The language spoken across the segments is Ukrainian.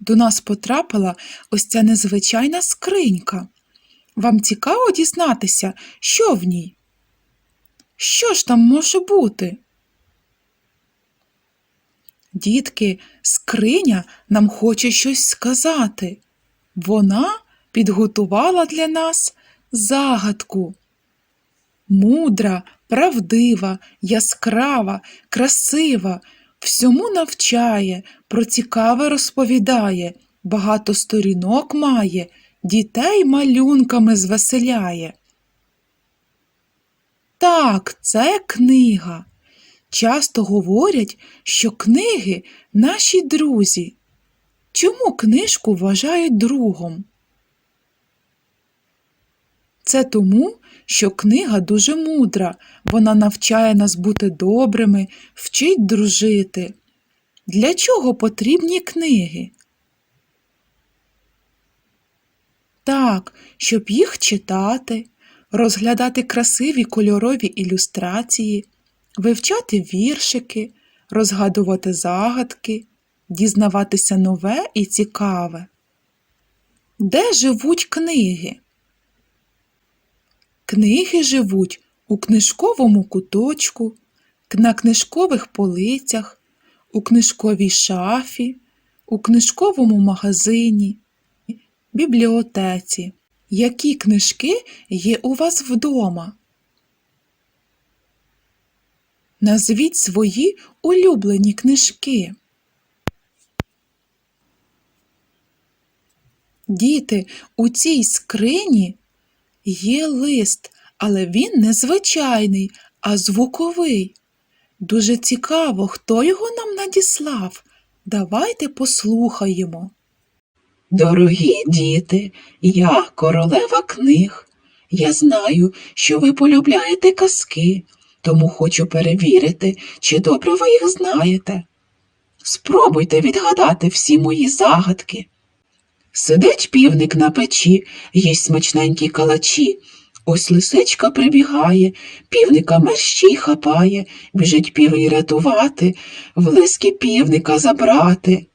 до нас потрапила ось ця незвичайна скринька. Вам цікаво дізнатися, що в ній? Що ж там може бути? Дітки, скриня нам хоче щось сказати. Вона підготувала для нас загадку. Мудра, правдива, яскрава, красива, всьому навчає, про цікаве розповідає, багато сторінок має, дітей малюнками звеселяє. Так, це книга. Часто говорять, що книги наші друзі. Чому книжку вважають другом? Це тому, що книга дуже мудра, вона навчає нас бути добрими, вчить дружити. Для чого потрібні книги? Так, щоб їх читати, розглядати красиві кольорові ілюстрації, вивчати віршики, розгадувати загадки, дізнаватися нове і цікаве. Де живуть книги? Книги живуть у книжковому куточку, на книжкових полицях, у книжковій шафі, у книжковому магазині, бібліотеці. Які книжки є у вас вдома? Назвіть свої улюблені книжки. Діти, у цій скрині є лист, але він не звичайний, а звуковий. Дуже цікаво, хто його нам надіслав. Давайте послухаємо. Дорогі діти, я королева книг. Я знаю, що ви полюбляєте казки, тому хочу перевірити, чи добре ви їх знаєте. Спробуйте відгадати всі мої загадки. Сидить півник на печі, їсть смачненькі калачі. Ось лисичка прибігає, півника мерщій хапає, біжить півень рятувати, в лиски півника забрати.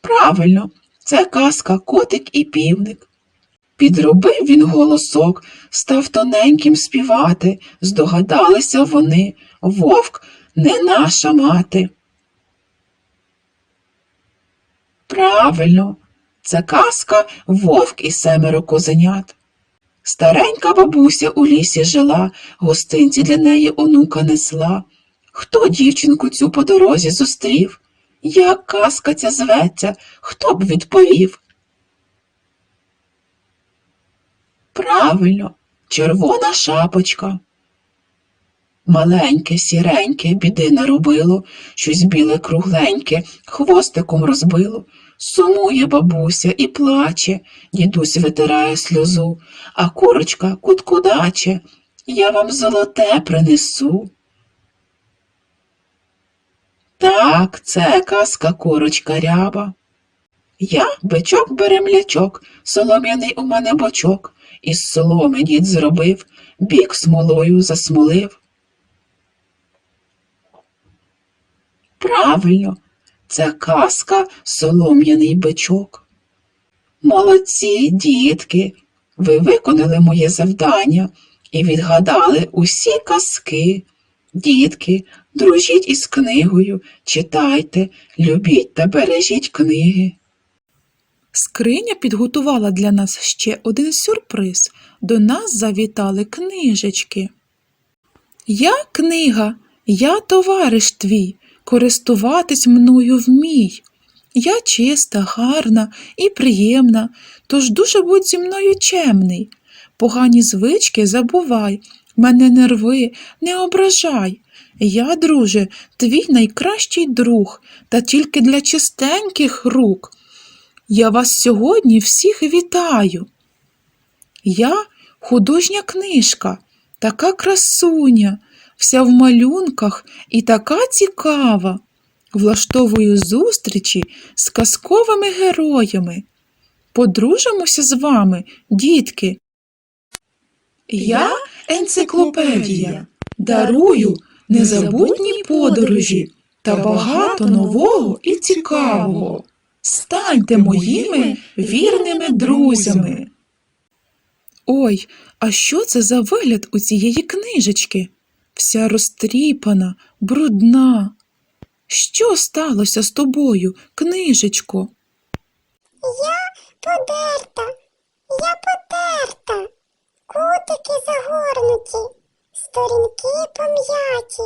Правильно, це казка котик і півник. Підробив він голосок, став тоненьким співати. Здогадалися вони, вовк не наша мати. Правильно, це казка вовк і семеро козенят. Старенька бабуся у лісі жила, гостинці для неї онука несла. Хто дівчинку цю по дорозі зустрів? Як казка ця зветься, хто б відповів? Правильно, червона шапочка. Маленьке, сіреньке, біди наробило, щось біле кругленьке, хвостиком розбило. Сумує бабуся і плаче, дідусь витирає сльозу, а курочка куткудаче, я вам золоте принесу. Так, це казка курочка ряба. Я бичок беремлячок, солом'яний у мене бочок, із соломи дід зробив, бік смолою засмолив. Правильно, це казка солом'яний бичок. Молодці, дітки, ви виконали моє завдання і відгадали усі казки. Дітки, дружіть із книгою, читайте, любіть та бережіть книги. Скриня підготувала для нас ще один сюрприз. До нас завітали книжечки. Я книга, я товариш твій, користуватись мною вмій. Я чиста, гарна і приємна, тож дуже будь зі мною чемний. Погані звички забувай, мене не рви, не ображай. Я, друже, твій найкращий друг, та тільки для чистеньких рук. Я вас сьогодні всіх вітаю. Я художня книжка, така красуня, вся в малюнках і така цікава. Влаштовую зустрічі з казковими героями. Подружимося з вами, дітки. Я енциклопедія, дарую незабутні подорожі, та багато нового і цікавого. Станьте моїми вірними друзями. Ой, а що це за вигляд у цієї книжечки? Вся розтріпана, брудна. Що сталося з тобою, книжечко? Подерта, я потерта, кутики загорнуті, сторінки пом'яті.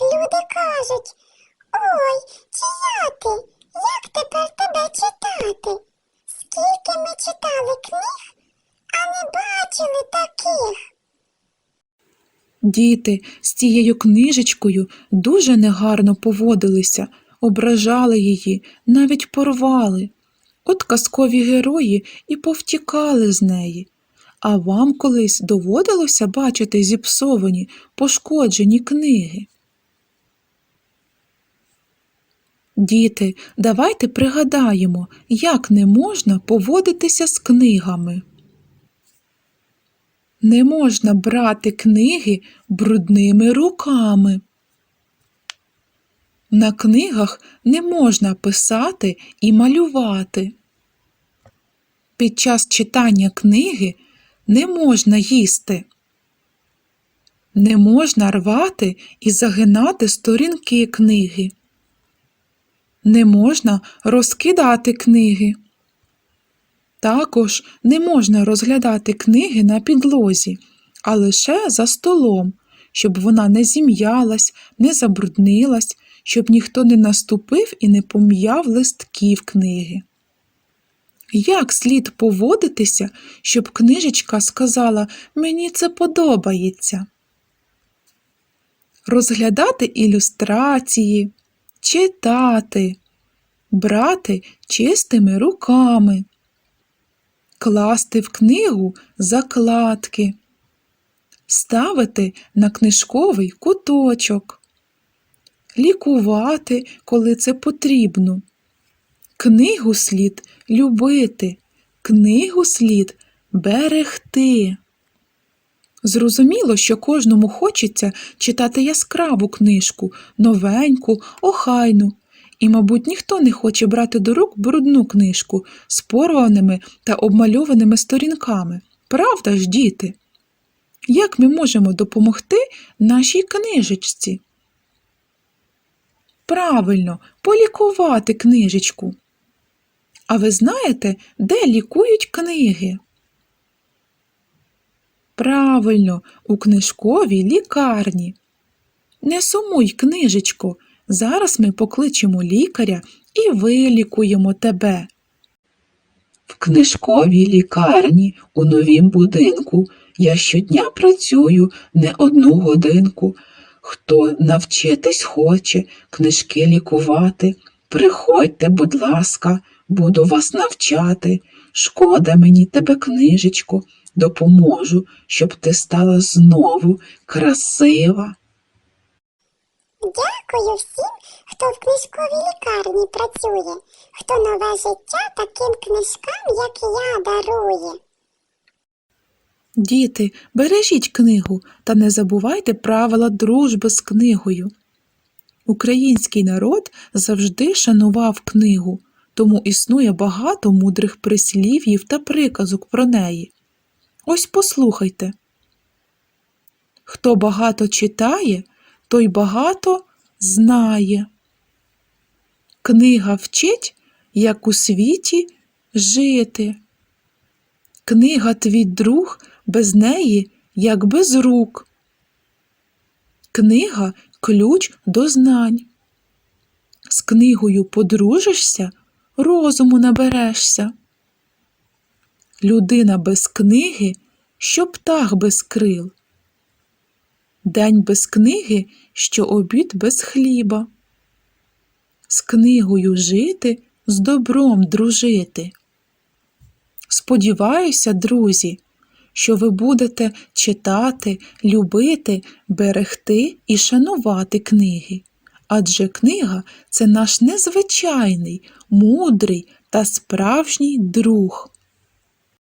Люди кажуть, ой, чия ти? Як тепер тебе читати? Скільки ми читали книг, а не бачили таких. Діти з цією книжечкою дуже негарно поводилися, ображали її, навіть порвали. От казкові герої і повтікали з неї. А вам колись доводилося бачити зіпсовані, пошкоджені книги? Діти, давайте пригадаємо, як не можна поводитися з книгами. Не можна брати книги брудними руками. На книгах не можна писати і малювати. Під час читання книги не можна їсти. Не можна рвати і загинати сторінки книги. Не можна розкидати книги. Також не можна розглядати книги на підлозі, а лише за столом, щоб вона не зім'ялась, не забруднилась, щоб ніхто не наступив і не пом'яв листків книги. Як слід поводитися, щоб книжечка сказала Мені це подобається? Розглядати ілюстрації, читати, брати чистими руками класти в книгу закладки, ставити на книжковий куточок, лікувати, коли це потрібно. Книгу слід любити, книгу слід берегти. Зрозуміло, що кожному хочеться читати яскраву книжку, новеньку, охайну, і, мабуть, ніхто не хоче брати до рук брудну книжку з порваними та обмальованими сторінками. Правда ж, діти? Як ми можемо допомогти нашій книжечці? Правильно, полікувати книжечку. А ви знаєте, де лікують книги? Правильно, у книжковій лікарні. Не сумуй, книжечко, зараз ми покличемо лікаря і вилікуємо тебе. В книжковій лікарні у новім будинку я щодня працюю не одну годинку. Хто навчитись хоче книжки лікувати, приходьте, будь ласка, буду вас навчати. Шкода мені тебе, книжечко, допоможу, щоб ти стала знову красива. Дякую всім, хто в книжковій лікарні працює, хто нове життя таким книжкам, як я, дарує. Діти, бережіть книгу та не забувайте правила дружби з книгою. Український народ завжди шанував книгу, тому існує багато мудрих прислів'їв та приказок про неї. Ось послухайте. Хто багато читає, той багато знає. Книга вчить, як у світі жити. Книга твій друг без неї, як без рук. Книга ключ до знань. З книгою подружишся, розуму наберешся. Людина без книги, що птах без крил. День без книги, що обід без хліба. З книгою жити, з добром дружити. Сподіваюся, друзі, що ви будете читати, любити, берегти і шанувати книги. Адже книга це наш незвичайний, мудрий та справжній друг.